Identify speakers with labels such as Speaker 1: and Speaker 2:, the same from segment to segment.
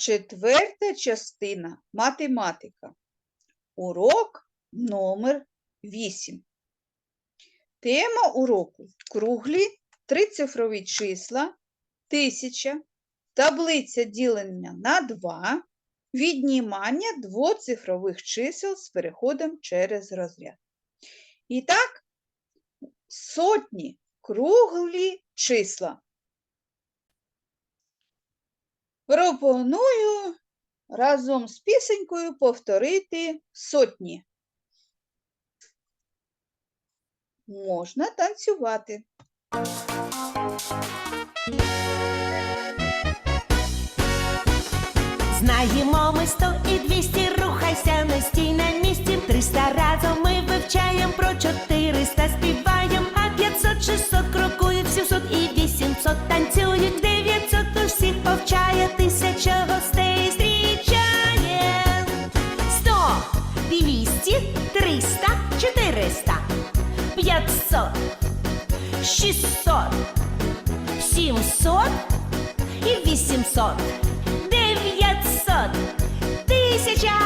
Speaker 1: Четверта частина математика. Урок номер 8. Тема уроку круглі трицифрові числа, тисяча, таблиця ділення на 2, віднімання двоцифрових чисел з переходом через розряд. І так, сотні круглі числа. Пропоную разом з пісенькою повторити сотні. Можна танцювати.
Speaker 2: Знаємо ми сто і двісті, рухайся не стій на місці. Триста разом ми вивчаємо про чотириста співаєм, а п'ятсот, шістсот крокують, сімсот і вісімсот танцюють, дев'ятсот п'ятсот, шістсот, сімсот і вісімсот. Дев'ятсот, тисяча,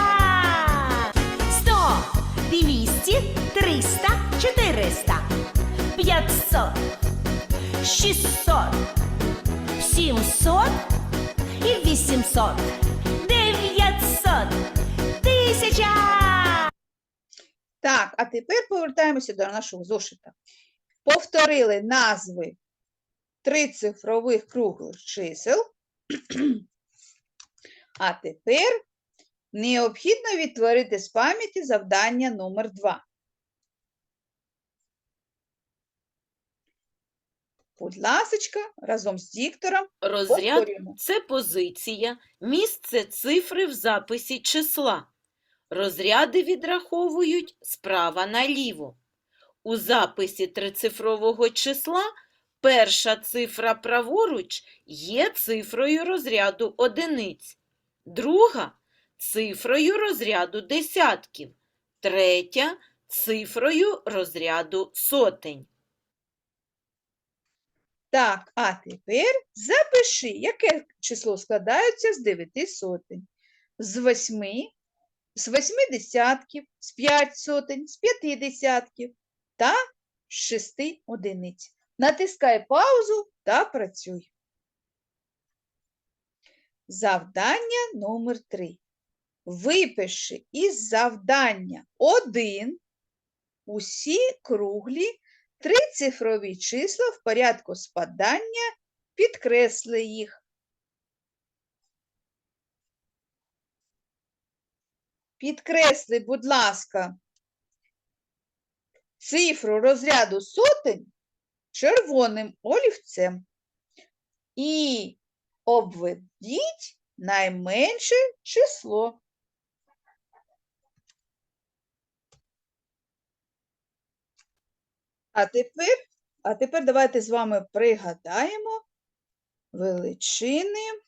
Speaker 2: сто, двісті, триста, чотириста, п'ятсот, шістсот, сімсот і вісімсот. Дев'ятсот, тисяча.
Speaker 1: Так, а тепер повертаємося до нашого зошита. Повторили назви трицифрових круглих чисел. А тепер необхідно відтворити з пам'яті завдання номер 2. Будь ласочка, разом з диктором
Speaker 3: Розряд
Speaker 1: повторюємо.
Speaker 3: це позиція, місце цифри в записі числа. Розряди відраховують справа наліво. У записі трицифрового числа перша цифра праворуч є цифрою розряду одиниць, друга цифрою розряду десятків, третя цифрою розряду сотень.
Speaker 1: Так, а тепер запиши, яке число складається з 9 сотень, з 8, з 8 десятків, з 5 сотень, з 5 десятків та з 6 одиниць. Натискай паузу та працюй. Завдання номер 3. Випиши із завдання 1 усі круглі трицифрові числа в порядку спадання, підкресли їх. Підкресли, будь ласка, цифру розряду сотень червоним олівцем і обведіть найменше число. А тепер, а тепер давайте з вами пригадаємо величини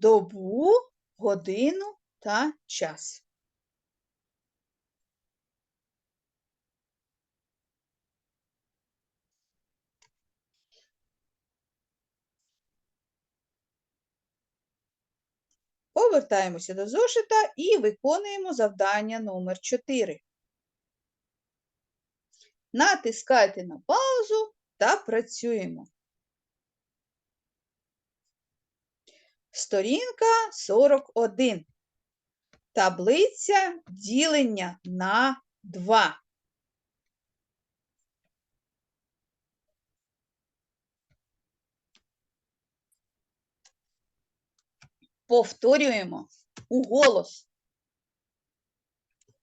Speaker 1: добу, годину та час. Повертаємося до зошита і виконуємо завдання номер 4. Натискайте на паузу та працюємо. Сторінка 41. Таблиця ділення на 2. Повторюємо у голос.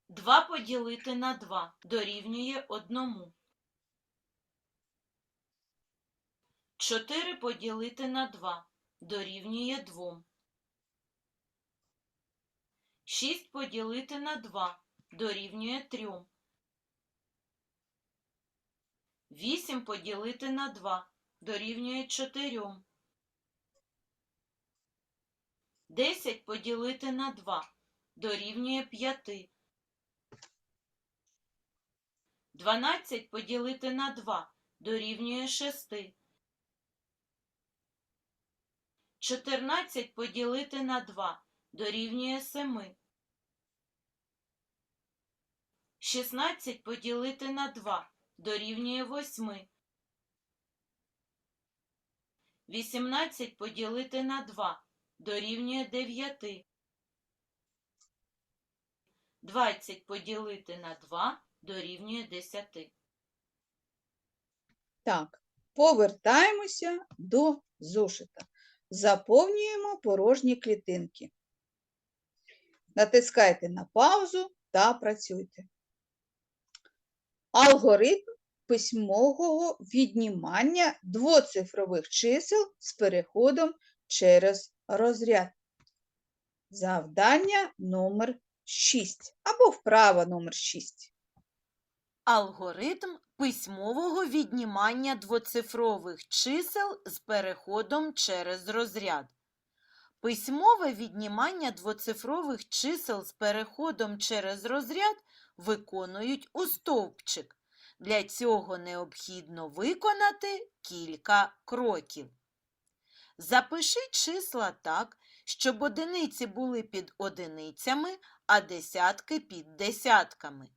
Speaker 3: 2 поділити на 2 дорівнює 1. 4 поділити на 2 дорівнює 2. 6 поділити на 2 дорівнює 3. 8 поділити на 2 дорівнює 4. 10 поділити на 2 дорівнює 5. 12 поділити на 2 дорівнює 6. 14 поділити на 2 дорівнює 7. 16 поділити на 2 дорівнює 8. 18 поділити на 2 дорівнює 9. 20 поділити на 2 дорівнює 10.
Speaker 1: Так, повертаємося до зошита. Заповнюємо порожні клітинки. Натискайте на паузу та працюйте. Алгоритм письмового віднімання двоцифрових чисел з переходом через розряд. Завдання номер 6 або вправа номер 6.
Speaker 3: Алгоритм письмового віднімання двоцифрових чисел з переходом через розряд. Письмове віднімання двоцифрових чисел з переходом через розряд виконують у стовпчик. Для цього необхідно виконати кілька кроків. Запиши числа так, щоб одиниці були під одиницями, а десятки під десятками.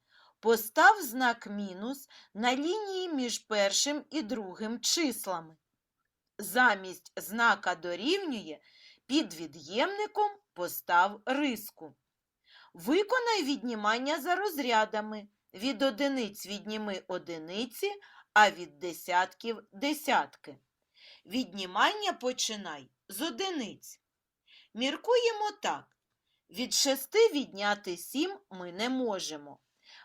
Speaker 3: Постав знак мінус на лінії між першим і другим числами. Замість знака дорівнює під від'ємником постав риску. Виконай віднімання за розрядами. Від одиниць відніми одиниці, а від десятків десятки. Віднімання починай з одиниць. Міркуємо так. Від шести відняти сім ми не можемо.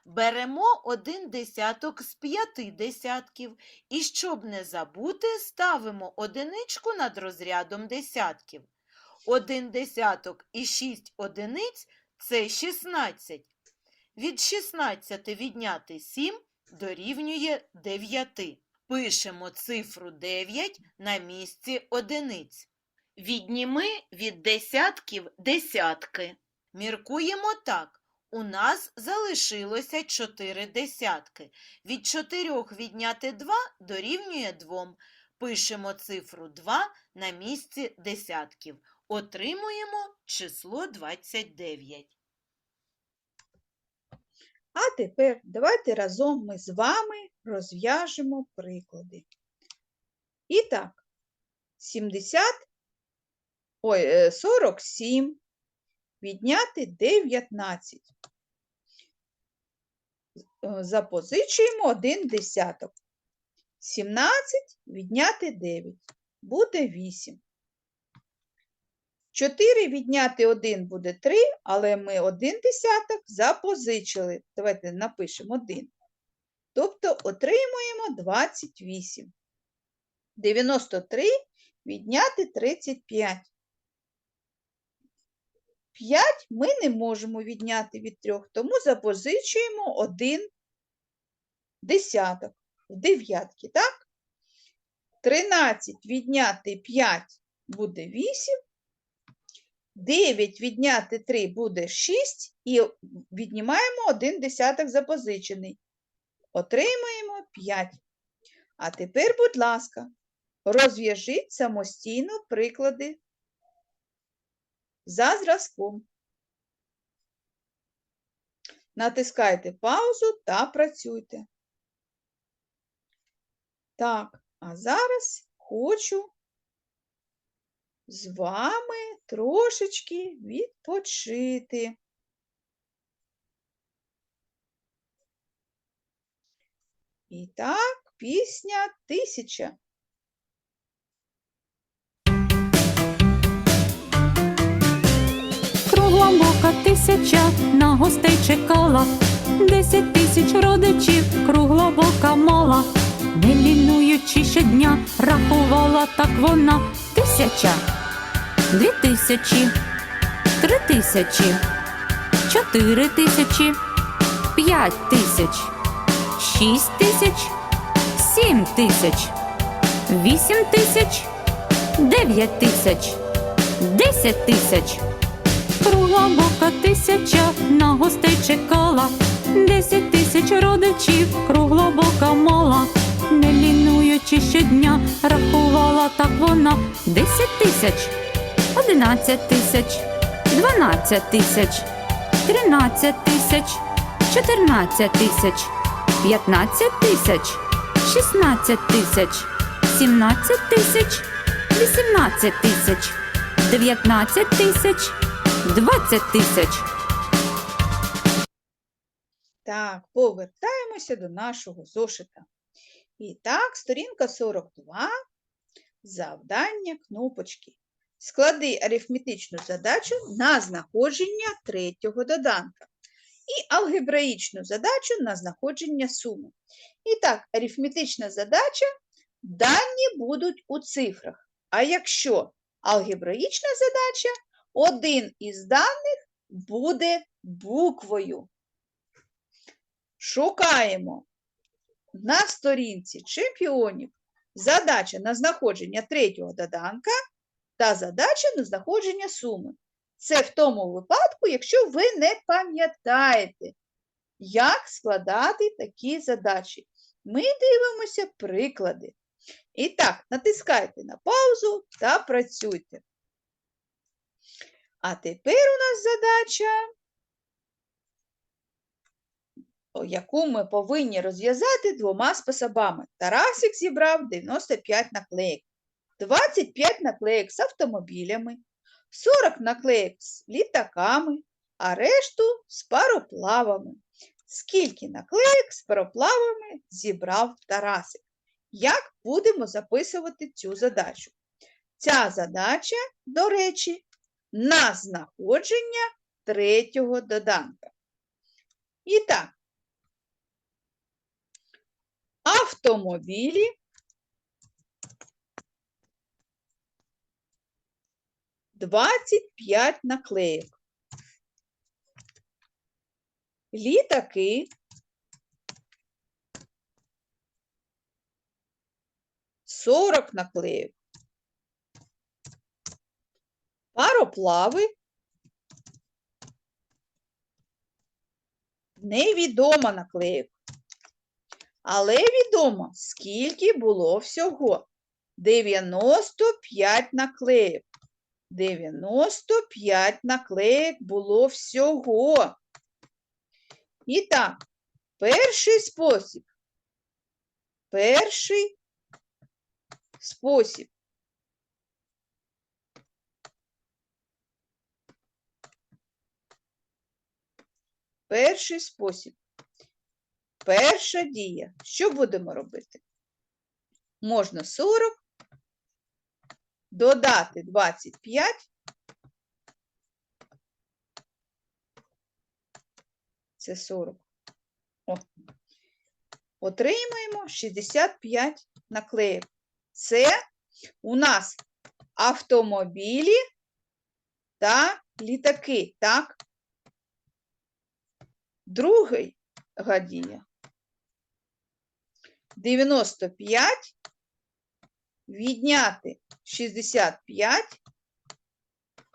Speaker 3: Беремо один десяток з п'яти десятків і, щоб не забути, ставимо одиничку над розрядом десятків. Один десяток і шість одиниць – це 16. Від 16 відняти 7 дорівнює 9. Пишемо цифру 9 на місці одиниць. Відніми від десятків десятки. Міркуємо так. У нас залишилося 4 десятки. Від 4 відняти 2 дорівнює 2. Пишемо цифру 2 на місці десятків. Отримуємо число 29.
Speaker 1: А тепер давайте разом ми з вами розв'яжемо приклади. І так, 70, ой, е, 47 відняти 19. Е, Запозичуємо один десяток. 17 відняти 9. Буде 8. 4 відняти 1 буде 3, але ми один десяток запозичили. Давайте напишемо 1. Тобто отримуємо 28. 93 відняти 35. 5 ми не можемо відняти від 3, тому запозичуємо 1 десяток в дев'ятки, так? 13 відняти 5 буде 8. 9 відняти 3 буде 6 і віднімаємо 1 десяток запозичений. Отримаємо 5. А тепер, будь ласка, розв'яжіть самостійно приклади за зразком. Натискайте паузу та працюйте. Так, а зараз хочу з вами трошечки відпочити. І так, пісня тисяча.
Speaker 4: Тисяча на гостей чекала, десять тисяч родичів кругла бока мала, не лінуючи щодня, рахувала так вона. Тисяча, дві тисячі, три тисячі, чотири тисячі, п'ять тисяч, шість тисяч, сім тисяч, вісім тисяч, дев'ять тисяч, десять тисяч. Кругла бока тисяча на гостей чекала, десять тисяч родичів кругла бока мала, не лінуючи щодня, рахувала так вона. Десять тисяч, 11 тисяч, 12 тисяч, 13 тисяч, 14 тисяч, 15 тисяч, 16 тисяч, 17 тисяч, 18 тисяч, 19 тисяч, 20 тисяч.
Speaker 1: Так, повертаємося до нашого зошита. І так, сторінка 42, завдання кнопочки. Склади арифметичну задачу на знаходження третього доданка і алгебраїчну задачу на знаходження суми. І так, арифметична задача, дані будуть у цифрах. А якщо алгебраїчна задача, один із даних буде буквою. Шукаємо на сторінці чемпіонів задача на знаходження третього доданка та задача на знаходження суми. Це в тому випадку, якщо ви не пам'ятаєте, як складати такі задачі. Ми дивимося приклади. І так, натискайте на паузу та працюйте. А тепер у нас задача яку ми повинні розв'язати двома способами. Тарасик зібрав 95 наклеїк, 25 наклеїк з автомобілями, 40 наклеїк з літаками, а решту з пароплавами. Скільки наклеїк з пароплавами зібрав Тарасик? Як будемо записувати цю задачу? Ця задача, до речі, на знаходження третього доданка. І так, автомобілі Двадцять п'ять наклеїк. Літаки Сорок наклеїк. Пароплави Невідомо наклеїк. Але відомо, скільки було всього. 95 наклеїк. 95 наклеїк було всього. І так, перший спосіб. Перший спосіб. Перший спосіб. Перша дія. Що будемо робити? Можна 40 додати 25. Це 40. О. Отримаємо 65 наклеїк. Це у нас автомобілі та літаки, так? Другий гадія. 95 відняти 65,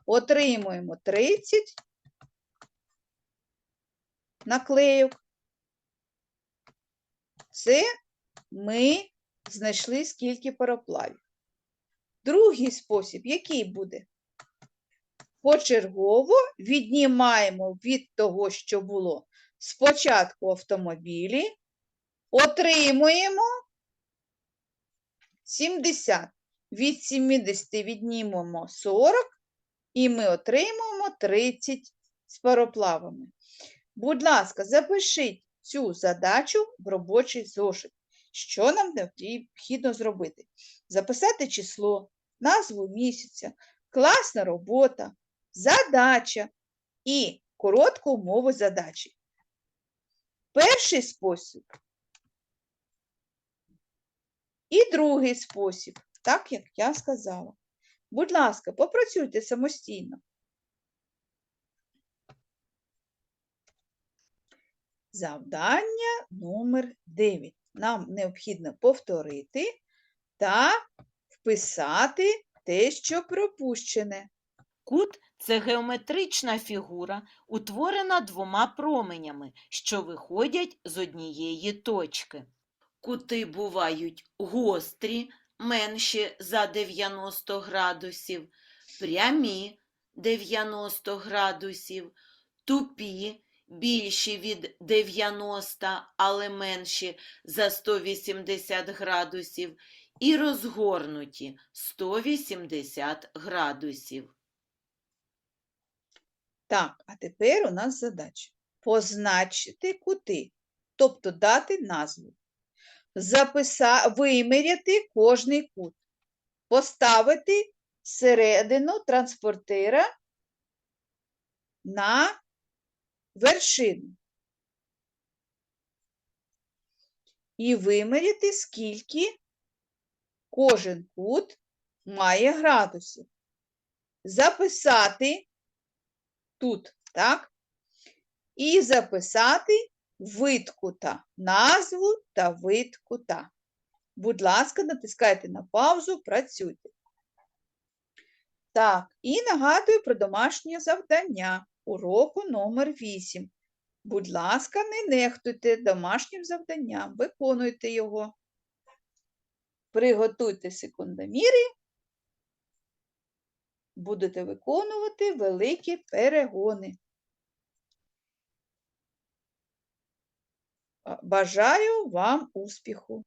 Speaker 1: отримуємо 30 наклейок. Це ми знайшли скільки пароплавів. Другий спосіб, який буде? Почергово віднімаємо від того, що було спочатку автомобілі, отримуємо 70. Від 70 віднімемо 40, і ми отримуємо 30 з пароплавами. Будь ласка, запишіть цю задачу в робочий зошит. Що нам необхідно зробити? Записати число, назву місяця, класна робота, задача і коротку умову задачі. Перший спосіб і другий спосіб, так як я сказала. Будь ласка, попрацюйте самостійно. Завдання номер 9. Нам необхідно повторити та вписати те, що пропущене.
Speaker 3: Кут це геометрична фігура, утворена двома променями, що виходять з однієї точки. Кути бувають гострі, менші за 90 градусів, прямі 90 градусів, тупі більші від 90, але менші за 180 градусів, і розгорнуті 180 градусів.
Speaker 1: Так, а тепер у нас задача. Позначити кути, тобто дати назву. Записа... Виміряти кожний кут. Поставити середину транспортира на вершину. І виміряти, скільки кожен кут має градусів. Записати тут, так? І записати вид кута, назву та вид кута. Будь ласка, натискайте на паузу, працюйте. Так, і нагадую про домашнє завдання уроку номер 8. Будь ласка, не нехтуйте домашнім завданням, виконуйте його. Приготуйте секундоміри будете виконувати великі перегони. Бажаю вам успіху!